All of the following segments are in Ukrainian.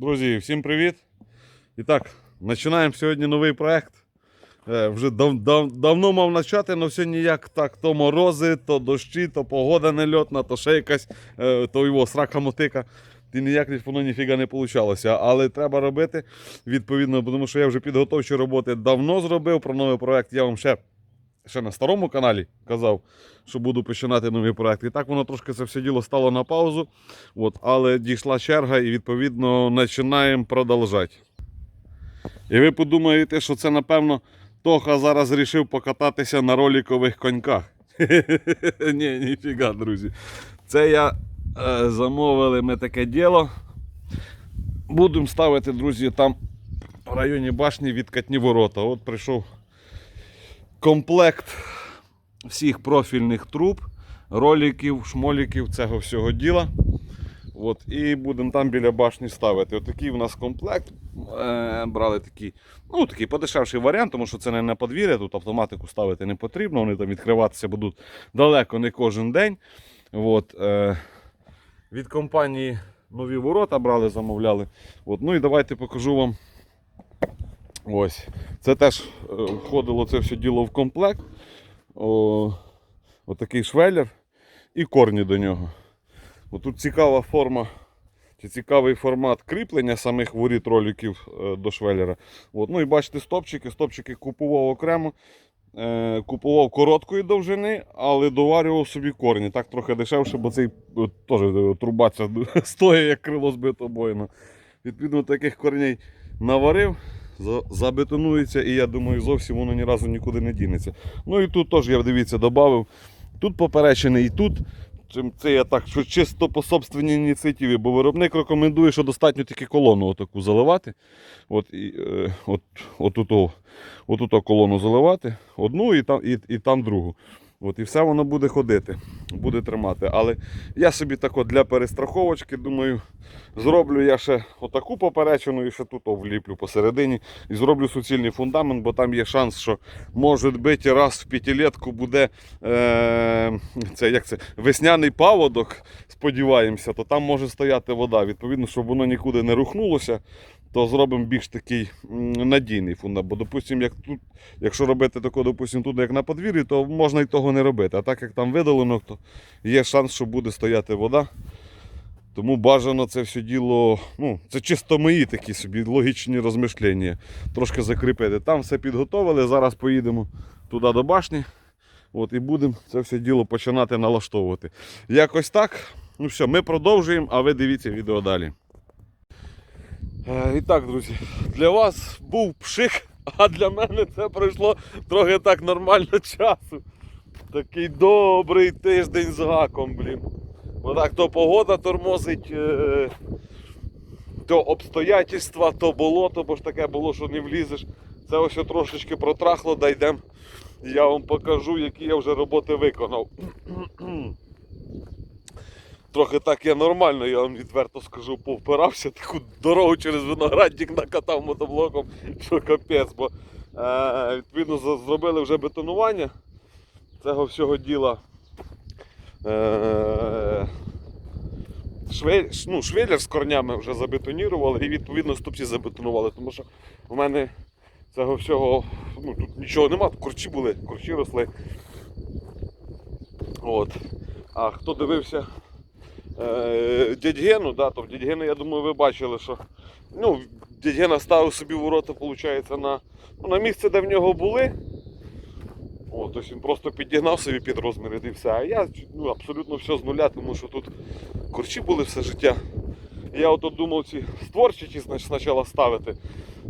Друзі, всім привіт! І так, починаємо сьогодні новий проект. Е, Вже дав, дав, давно мав почати, але все ніяк так. То морози, то дощі, то погода нельотна, то ще якась, е, то його срака мотика. І ніяк воно ніфіга не вийшло. Але треба робити відповідно, тому що я вже підготовчі роботи давно зробив. Про новий проект я вам ще, ще на старому каналі казав, що буду починати новий проект. І так воно трошки це все діло стало на паузу. От, але дійшла черга і відповідно починаємо продовжати. І ви подумаєте, що це, напевно, Тоха зараз вирішив покататися на ролікових коньках. Ні, ніфіга, друзі. Це я е, замовили ми таке діло. Будемо ставити, друзі, там в районі башні відкатні ворота. От прийшов комплект всіх профільних труб, роліків, шмоліків, цього всього діла. От, і будемо там біля башні ставити. Отакий у нас комплект. Е, брали такий, ну, такий подешевший варіант, тому що це не на подвір'я, тут автоматику ставити не потрібно, вони там відкриватися будуть далеко не кожен день. От, е, від компанії нові ворота брали, замовляли. От, ну і давайте покажу вам. Ось. Це теж е, входило це все діло в комплект. О, отакий швеллер і корні до нього. Отут цікава форма, чи цікавий формат кріплення самих воріт роликів е, до швеллера. От, ну і бачите, стопчики. Стопчики купував окремо. Е, купував короткої довжини, але доварював собі корні. Так трохи дешевше, бо цей теж труба ця стоїть, як крило збито боїно. Відповідно, таких корней наварив, забетонується, і я думаю, зовсім воно ні разу нікуди не дінеться. Ну і тут теж я дивіться, додав. Тут поперечений, і тут. Це я так, що чисто по собственній ініціативі, бо виробник рекомендує, що достатньо тільки колону отаку заливати. От, і, е, от, отут, отут колону заливати, одну і там, і, і там другу. От, і все воно буде ходити, буде тримати. Але я собі так от для перестраховочки думаю, зроблю я ще отаку поперечину і ще тут вліплю посередині. І зроблю суцільний фундамент, бо там є шанс, що може бути раз в п'ятилетку буде е, це, як це, весняний паводок, сподіваємося, то там може стояти вода. Відповідно, щоб воно нікуди не рухнулося, то зробимо більш такий надійний фундамент. Бо, допустимо, як тут, якщо робити тако, допустимо, тут як на подвір'ї, то можна і того не робити. А так як там видалено, то є шанс, що буде стояти вода. Тому бажано це все діло, ну, це чисто мої такі собі логічні розмишлення. Трошки закріпити. Там все підготовили, зараз поїдемо туди до башні. От, і будемо це все діло починати налаштовувати. Якось так. Ну все, ми продовжуємо, а ви дивіться відео далі. Е, і так, друзі, для вас був пшик, а для мене це пройшло трохи так нормально часу. Такий добрий тиждень з гаком, блін. Бо так то погода тормозить, е, то обстоятельства, то болото, бо ж таке було, що не влізеш. Це ось трошечки протрахло, дійдемо. Я вам покажу, які я вже роботи виконав. Трохи так я нормально, я вам відверто скажу, повпирався, таку дорогу через виноградник накатав мотоблоком, що капець, бо е, відповідно зробили вже бетонування цього всього діла. Е, швель, ну, швеллер з корнями вже забетонірували і відповідно ступці забетонували, тому що в мене цього всього ну, тут нічого нема, корчі були, корчі росли. От. А хто дивився е, дядь да, то в дядь я думаю, ви бачили, що ну, дядь ставив собі ворота, виходить, на, ну, на місце, де в нього були. О, тобто він просто підігнав собі під розміри і все. А я ну, абсолютно все з нуля, тому що тут корчі були все життя. Я от думав ці значить, спочатку ставити.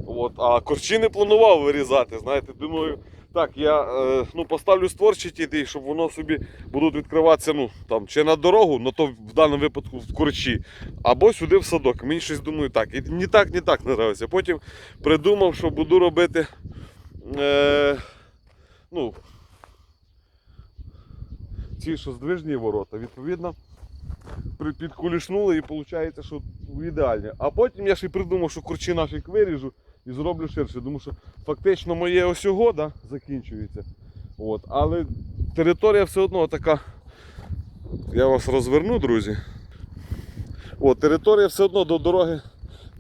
От, а корчі не планував вирізати. Знаєте, думаю, так, я е, ну, поставлю створчаті, і щоб воно собі будуть відкриватися ну, там, чи на дорогу, ну то в даному випадку в корчі, або сюди в садок. Мені щось думаю так. І ні так, ні так не нравиться. Потім придумав, що буду робити. Е, ну, ці що здвижні ворота, відповідно, підкулішнули і виходить, що ідеальні. А потім я ще й придумав, що курчі нафіг виріжу і зроблю ширше. Тому що фактично моє ось його, да, закінчується. От. Але територія все одно така. Я вас розверну, друзі. От, територія все одно до дороги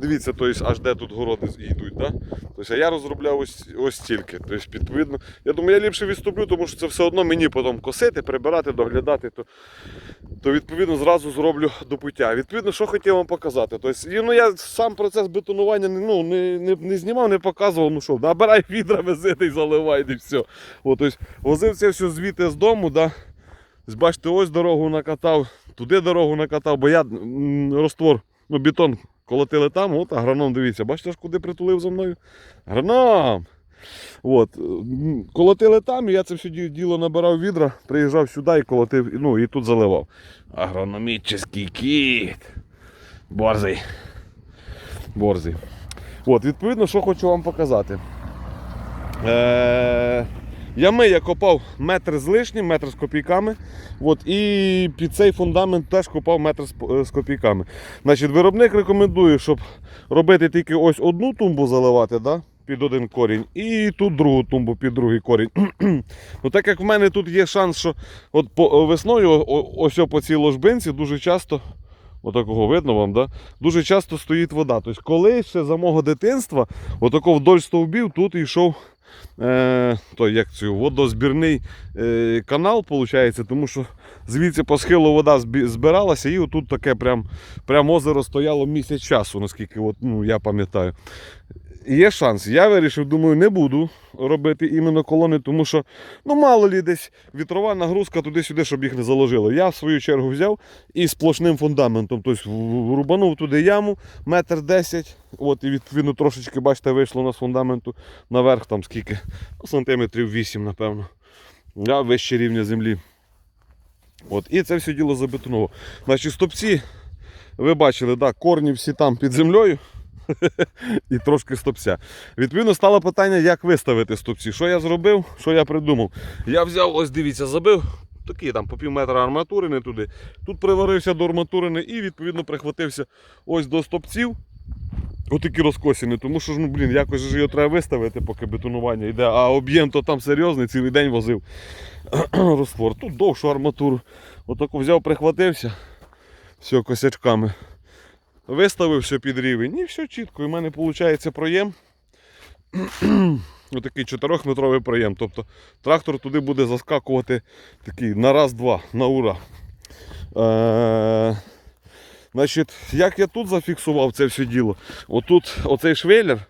Дивіться, тобто, аж де тут городи йдуть. Да? Тобто, а я розробляв ось, ось стільки. Тобто, відповідно, я думаю, я ліпше відступлю, тому що це все одно мені потім косити, прибирати, доглядати. То, то відповідно зразу зроблю до пуття. Відповідно, що хотів вам показати. Тобто, ну, я сам процес бетонування ну, не, не, не знімав, не показував. Ну що, набирай відра, вези й заливай, і все. От, тобто, возив це все звідти з дому. Да? Бачите, ось дорогу накатав, туди дорогу накатав, бо я роствор, ну, бетон колотили там, от агроном, дивіться, бачите, куди притулив за мною? Агроном! От, колотили там, і я це все діло набирав відра, приїжджав сюди і колотив, ну і тут заливав. Агрономічний кіт. Борзий. Борзий. От, відповідно, що хочу вам показати. Е- Ями я копав метр з лишнім, метр з копійками. От, і під цей фундамент теж копав метр з, копійками. Значить, виробник рекомендує, щоб робити тільки ось одну тумбу заливати, да? під один корінь, і тут другу тумбу під другий корінь. ну, так як в мене тут є шанс, що от по, весною, о- о- ось по цій ложбинці дуже часто. Отакого видно вам, да? дуже часто стоїть вода. Тобто, колись ще за мого дитинства, отако вдоль стовбів тут йшов е, той, як цю, водозбірний е, канал, виходить, тому що звідси по схилу вода збиралася, і отут таке прям, прям озеро стояло місяць часу, наскільки от, ну, я пам'ятаю. Є шанс. Я вирішив, думаю, не буду робити іменно колони, тому що ну мало лі десь вітрова нагрузка туди-сюди, щоб їх не заложило. Я в свою чергу взяв і сплошним фундаментом. Тобто рубанув туди яму, метр десять. От, і відповідно трошечки, бачите, вийшло у нас фундаменту наверх, там скільки? Ну, сантиметрів 8, напевно. Я вище рівня землі. От, і це все діло забетонував. Значить, стопці, ви бачили, да, корні всі там під землею. і трошки стопця. Відповідно, стало питання, як виставити стопці. Що я зробив, що я придумав. Я взяв, ось дивіться, забив такі там по пів метра арматури не туди. Тут приварився до арматурини і відповідно прихватився ось до стопців. Отакі розкосіни, тому що ж, ну, блін, якось ж його треба виставити, поки бетонування йде, а об'єм то там серйозний, цілий день возив розтвор. Тут довшу арматуру. Отаку взяв, прихватився. Все, косячками. Виставив все під рівень і все чітко. І в мене виходить проєм. Отакий 4-метровий проєм. Тобто трактор туди буде заскакувати такий на раз-два, на ура. Е- значить, як я тут зафіксував це все діло? Отут оцей швеллер,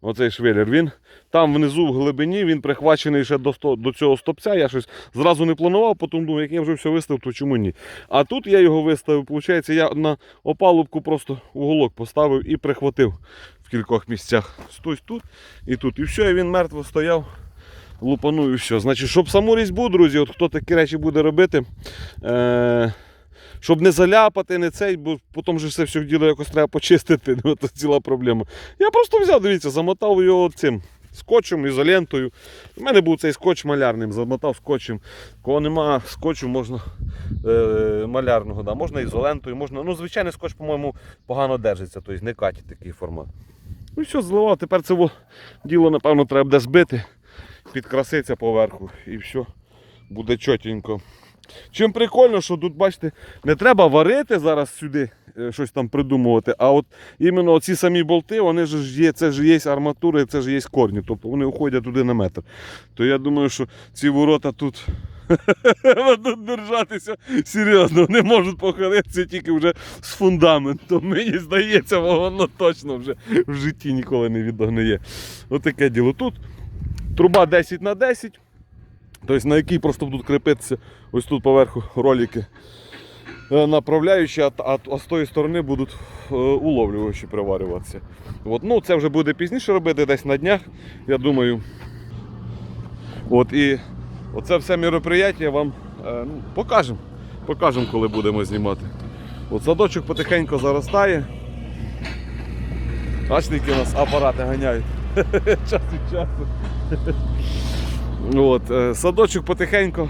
оцей швеллер, він там внизу в глибині він прихвачений ще до, до цього стопця. Я щось зразу не планував, потім думаю, як я вже все виставив, то чому ні? А тут я його виставив, виходить, я на опалубку просто уголок поставив і прихватив в кількох місцях. Ось тут і тут. І все, і він мертво стояв. Лупану і все. Значить, щоб саму різьбу, друзі, от хто такі речі буде робити, е- щоб не заляпати, не цей, бо потім же все все діло якось треба почистити. Це ціла проблема. Я просто взяв, дивіться, замотав його цим скотчем, ізолентою. У мене був цей скотч малярним, замотав скотчем. Кого нема скотчу, можна е, малярного, да. можна ізолентою, можна. Ну, звичайний скотч, по-моєму, погано держиться, тобто не катить такий формат. Ну все, зливав. Тепер це діло, напевно, треба буде збити, підкраситься поверху і все, буде чотенько. Чим прикольно, що тут, бачите, не треба варити зараз сюди щось там придумувати, а от іменно оці самі болти, вони ж є, це ж є арматура, це ж є корні, тобто вони уходять туди на метр. То я думаю, що ці ворота тут. Будуть держатися серйозно, не можуть похилитися тільки вже з фундаментом. Мені здається, воно точно вже в житті ніколи не відогниє. Отаке діло. Тут труба 10 на 10 Тобто на якій просто будуть кріпитися ось тут поверху ролики е, направляючі, а, а, а з тої сторони будуть е, уловлювачі приварюватися. От, ну, це вже буде пізніше робити, десь на днях, я думаю. От, і оце все мероприятие вам е, ну, покажемо. Покажемо, коли будемо знімати. От садочок потихеньку заростає. Бачите, у нас апарати ганяють. Час від часу. От, е, садочок потихеньку,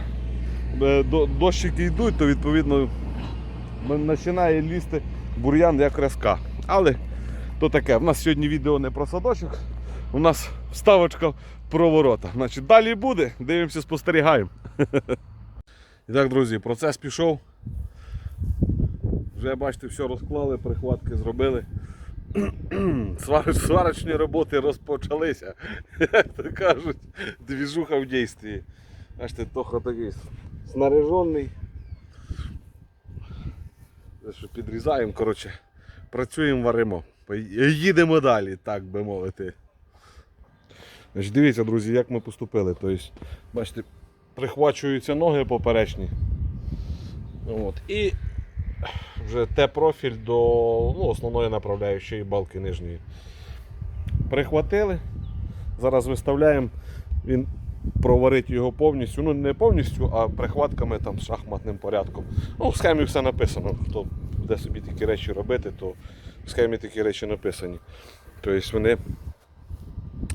е, дощики йдуть, то відповідно починає лізти бур'ян як резка. Але то таке, в нас сьогодні відео не про садочок, у нас вставочка про ворота. Значить, далі буде, дивимося, спостерігаємо. І так, друзі, процес пішов. Вже бачите, все розклали, прихватки зробили. Сварич, сварочні роботи розпочалися. Як то кажуть, двіжуха в дійстві. Бачите, Тоха такий снаряжений. Що Підрізаємо, коротше, працюємо, варимо. Їдемо далі, так би мовити. Значить, дивіться, друзі, як ми поступили. Тобто, бачите, прихвачуються ноги поперечні. От. І вже Т-профіль до ну, основної направляючої балки нижньої. Прихватили. Зараз виставляємо, він проварить його повністю. Ну не повністю, а прихватками там шахматним порядком. Ну, в схемі все написано. Хто буде собі такі речі робити, то в схемі такі речі написані. Тобто вони.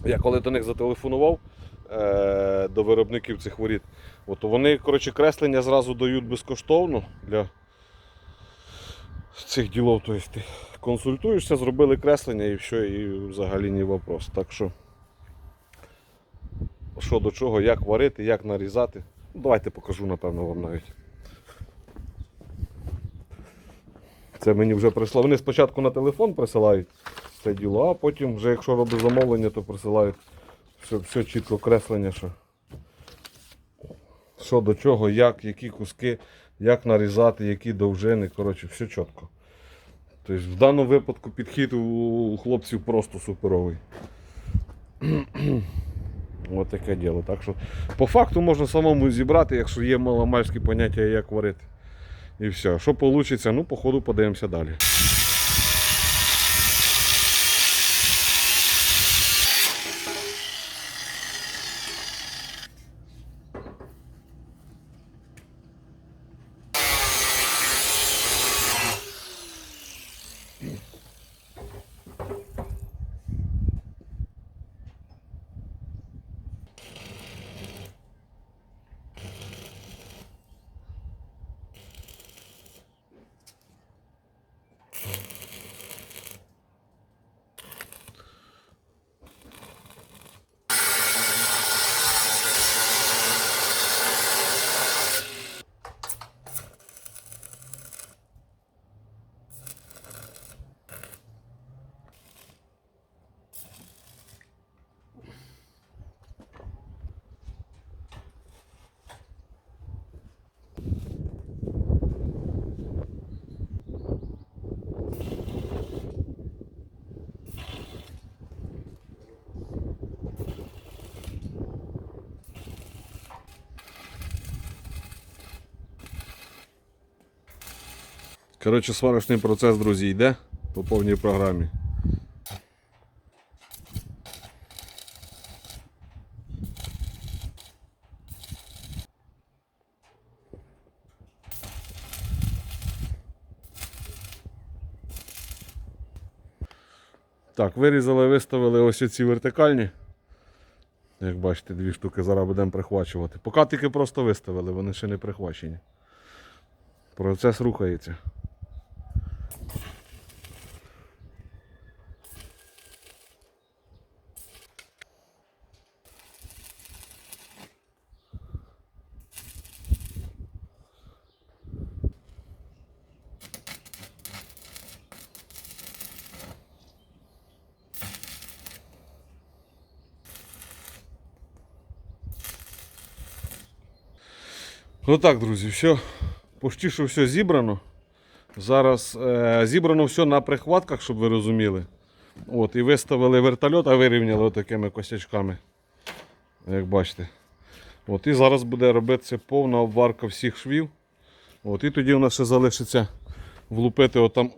Я коли до них зателефонував е, до виробників цих воріт, от, вони коротше, креслення зразу дають безкоштовно для цих ділов. Тобто ти консультуєшся, зробили креслення і все, і взагалі не вопрос. Так що, що до чого, як варити, як нарізати. Давайте покажу, напевно, вам навіть. Це мені вже прийшло. Вони спочатку на телефон присилають це діло, а потім, вже якщо робить замовлення, то присилають все, все чітко креслення, що, що до чого, як, які куски, як нарізати, які довжини. Коротше, все чітко. Тобто в даному випадку підхід у хлопців просто суперовий. Ось таке діло. Так що по факту можна самому зібрати, якщо є маломальські поняття, як варити. І все. Що вийде, ну, походу, подивимося далі. Коротше, сварочний процес, друзі, йде по повній програмі. Так, вирізали, виставили ось ці вертикальні. Як бачите, дві штуки зараз будемо прихвачувати. Поки тільки просто виставили, вони ще не прихвачені. Процес рухається. Ну так, друзі, все. Почти що все зібрано. Зараз е, зібрано все на прихватках, щоб ви розуміли. От, і виставили вертольот, а вирівняли такими косячками. Як бачите. От, і зараз буде робитися повна обварка всіх швів. От, і тоді у нас ще залишиться влупити отам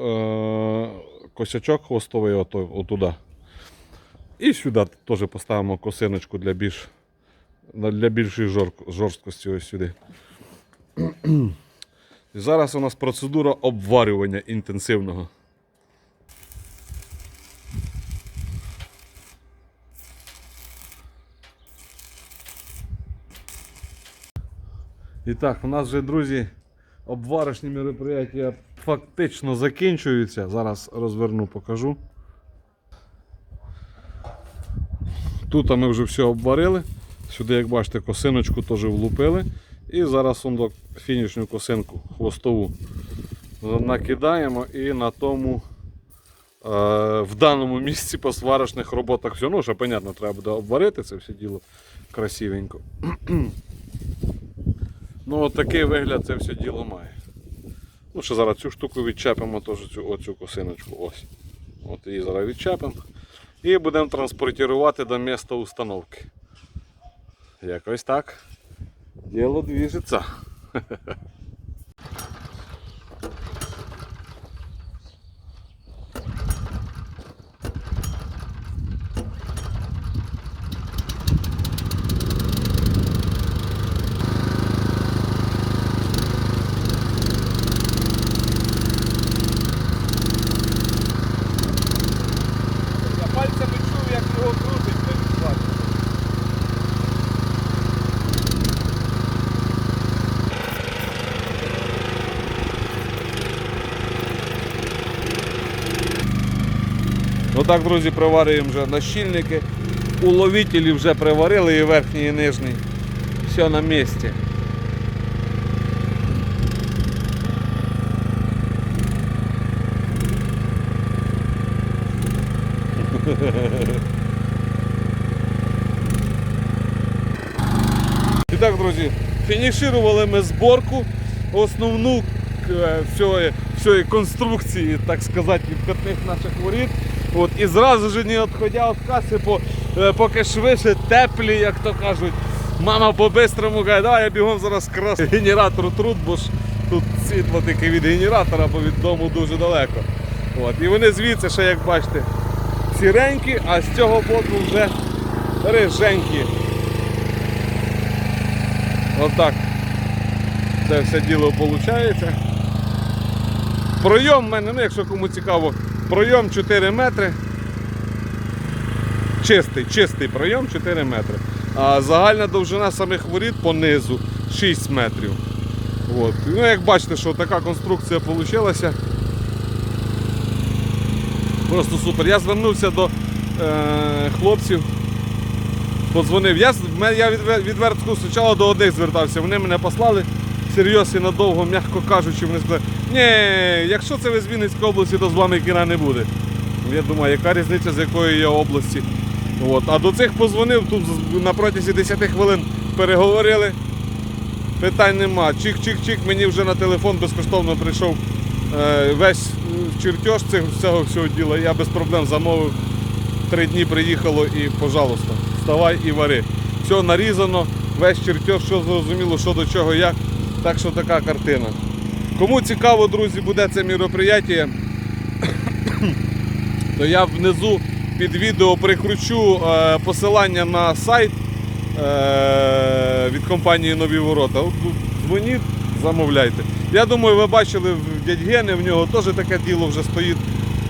е, косячок хвостовий ото, отуда. І сюди теж поставимо косиночку для більш для більшої жорсткості ось сюди. І зараз у нас процедура обварювання інтенсивного. І так, у нас вже, друзі, обварочні мероприятия фактично закінчуються. Зараз розверну, покажу. Тут ми вже все обварили. Сюди, як бачите, косиночку теж влупили. І зараз до фінішню косинку хвостову накидаємо і на тому в даному місці по сварочних роботах все. Ну, що, понятно, треба буде обварити це все діло красивенько. ну, от такий вигляд це все діло має. Ну, ще зараз цю штуку відчепимо, теж цю, оцю косиночку. Ось. От її зараз відчепимо. І будемо транспортувати до місця установки. Якось так. Діло движеться. Я пальцями чув, як його крутить, де він Ну так, друзі, приварюємо вже нащільники. Уловителі вже приварили і верхній, і нижній. Все на місці. І так, друзі, фінішували ми зборку основну е, всієї, конструкції, так сказати, відкатних наших воріт. От, і зразу ж не відходя від каси, по, е, поки швидше теплі, як то кажуть. Мама по-бистрому каже, давай я бігом зараз крас генератор труд, бо ж тут світло тільки від генератора, бо від дому дуже далеко. От, і вони звідси, ще як бачите, сіренькі, а з цього боку вже риженькі. Отак. Це все діло виходить. Пройом в мене, ну якщо кому цікаво, пройом 4 метри. Чистий, чистий пройом 4 метри. А загальна довжина самих воріт по низу 6 метрів. От. Ну, як бачите, що така конструкція вийшла. Просто супер. Я звернувся до е, хлопців. Подзвонив. Я, я відвер- спочатку до одних звертався. Вони мене послали серйозно і надовго, м'яко кажучи, вони сказали, ні, якщо це ви з Вінницької області, то з вами кіна не буде. Я думаю, яка різниця з якої я області. От. А до цих позвонив, тут на протязі 10 хвилин переговорили. Питань нема. Чик-чик-чик, мені вже на телефон безкоштовно прийшов е, весь чертеж цього всього діла. Я без проблем замовив. Три дні приїхало і, пожалуйста, вставай і вари. Все нарізано, весь чертеж, що зрозуміло, що до чого, як. Так що така картина. Кому цікаво, друзі, буде це мероприятие, то я внизу під відео прикручу е, посилання на сайт е, від компанії Нові Ворота. Дзвоніть, замовляйте. Я думаю, ви бачили в дядь Гени, в нього теж таке діло вже стоїть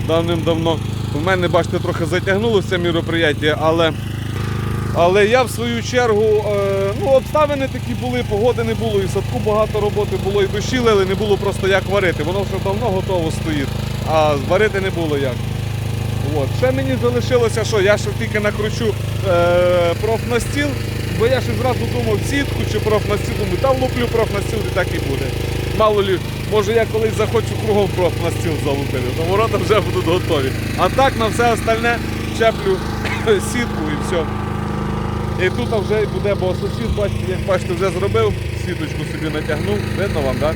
давним-давно. У мене, бачите, трохи затягнулося це мероприятие, але, але я в свою чергу, е, ну, обставини такі були, погоди не було, і в садку багато роботи було, і дощі лили, не було просто як варити. Воно вже давно готово стоїть, а варити не було як. От. Ще мені залишилося, що я ще тільки накручу е, профнастіл, бо я ще зразу думав сітку чи профнастіл, думаю, та влуплю профнастіл і так і буде. Мало лі, може я колись захочу кругом профнастіл залупити, то ворота вже будуть готові. А так на все остальне чеплю сітку і все. І тут вже буде, бо сусід, бачите, як бачите, вже зробив, сіточку собі натягнув, видно вам, так?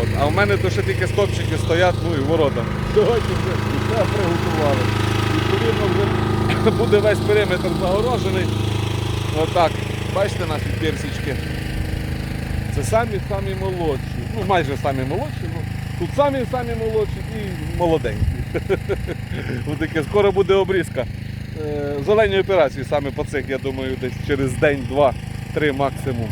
От. А в мене то ще тільки стопчики стоять, ну і ворота. Сьогодні вже все приготували. Відповідно, вже буде весь периметр загорожений. Отак. Бачите наші персички. Це самі самі молодші. Ну майже самі молодші, ну тут самі самі молодші і молоденькі. Отаке, скоро буде обрізка. Е, Зелені операції саме по цих, я думаю, десь через день, два, три максимум.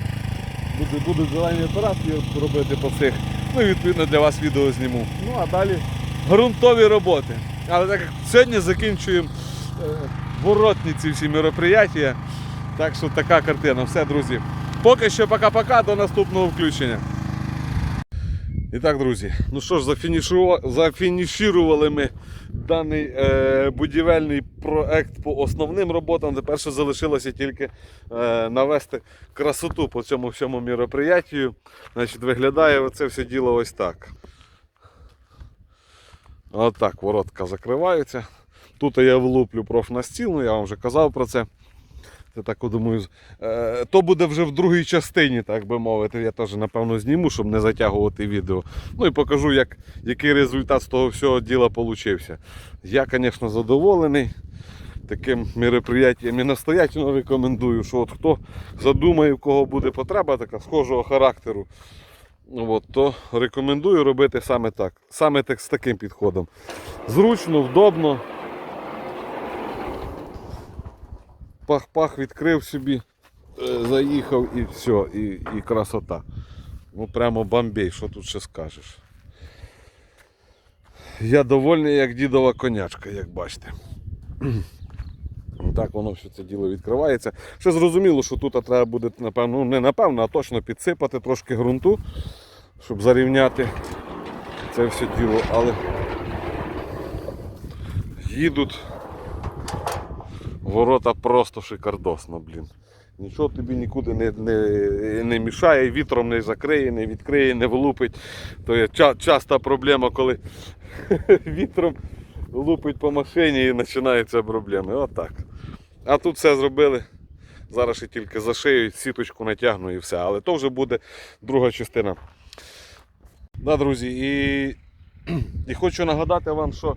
Буде, будуть зелені операції робити по цих. Ну і відповідно для вас відео зніму. Ну а далі ґрунтові роботи. Але так як сьогодні закінчуємо е, воротні ці всі мероприятия. Так що така картина. Все, друзі. Поки що пока-пока, до наступного включення. І так, друзі, ну що ж, зафінішували ми даний е, будівельний проект по основним роботам. Тепер ще залишилося тільки е, навести красоту по цьому всьому мероприятію. Значить, виглядає це все діло ось так. Отак воротка закриваються. Тут я влуплю профнастіл, ну я вам вже казав про це. Це так думаю. Е, то буде вже в другій частині, так би мовити. Я теж напевно зніму, щоб не затягувати відео. Ну і покажу, як, який результат з того всього діла получився. Я, звісно, задоволений таким мероприятием і настоятельно рекомендую, що от хто задумає, в кого буде потреба така схожого характеру. От, то рекомендую робити саме так. Саме так з таким підходом. Зручно, вдобно. Пах-пах відкрив собі, е, заїхав і все, і, і красота. Ну прямо бомбей, що тут ще скажеш. Я довольний, як дідова конячка, як бачите. Так воно все це діло відкривається. Ще зрозуміло, що тут треба буде, напевно, ну не напевно, а точно підсипати трошки ґрунту, щоб зарівняти це все діло, але їдуть ворота просто шикардосно, блін. Нічого тобі нікуди не, не, не мішає, вітром не закриє, не відкриє, не влупить. То є ча- часта проблема, коли вітром лупить по машині і починаються проблеми. Отак. А тут все зробили. Зараз ще тільки зашию, сіточку натягну і все. Але то вже буде друга частина. Да, друзі, і, і хочу нагадати вам, що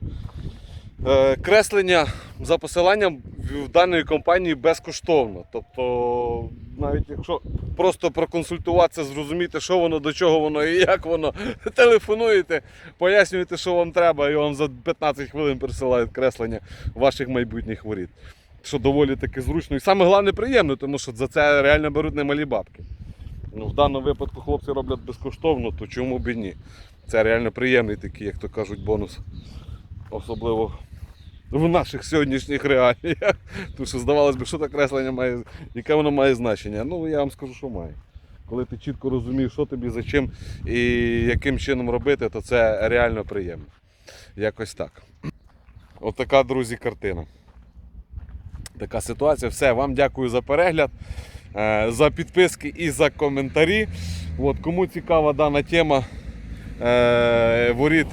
е, креслення за посиланням в даної компанії безкоштовно. Тобто, навіть якщо просто проконсультуватися, зрозуміти, що воно, до чого воно і як воно, телефонуєте, пояснюєте, що вам треба, і вам за 15 хвилин присилають креслення ваших майбутніх воріт. Що доволі таки зручно. І саме головне приємно, тому що за це реально беруть немалі бабки. Ну, в даному випадку хлопці роблять безкоштовно, то чому б і ні? Це реально приємний такий, як то кажуть, бонус. Особливо в наших сьогоднішніх реаліях. Тому що здавалось би, що таке креслення має, яке воно має значення. Ну я вам скажу, що має. Коли ти чітко розумієш, що тобі, за чим і яким чином робити, то це реально приємно. Якось так. От друзі, картина. Така ситуація. Все, вам дякую за перегляд, е, за підписки і за коментарі. От, кому цікава дана тема е, воріт,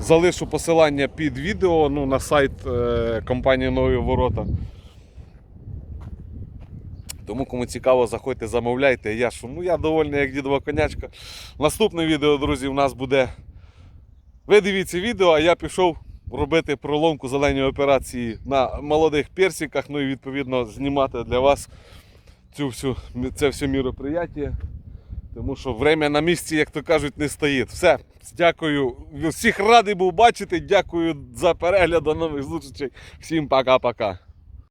залишу посилання під відео ну, на сайт е, компанії Нові Ворота. Тому кому цікаво, заходьте, замовляйте. Я ж, ну, я довольний, як дідова конячка. Наступне відео, друзі, у нас буде. Ви дивіться відео, а я пішов робити проломку зеленої операції на молодих персиках, ну і відповідно знімати для вас цю всю, це все мероприятие. Тому що время на місці, як то кажуть, не стоїть. Все, дякую. Всіх радий був бачити. Дякую за перегляд. До нових зустрічей. Всім пока-пока.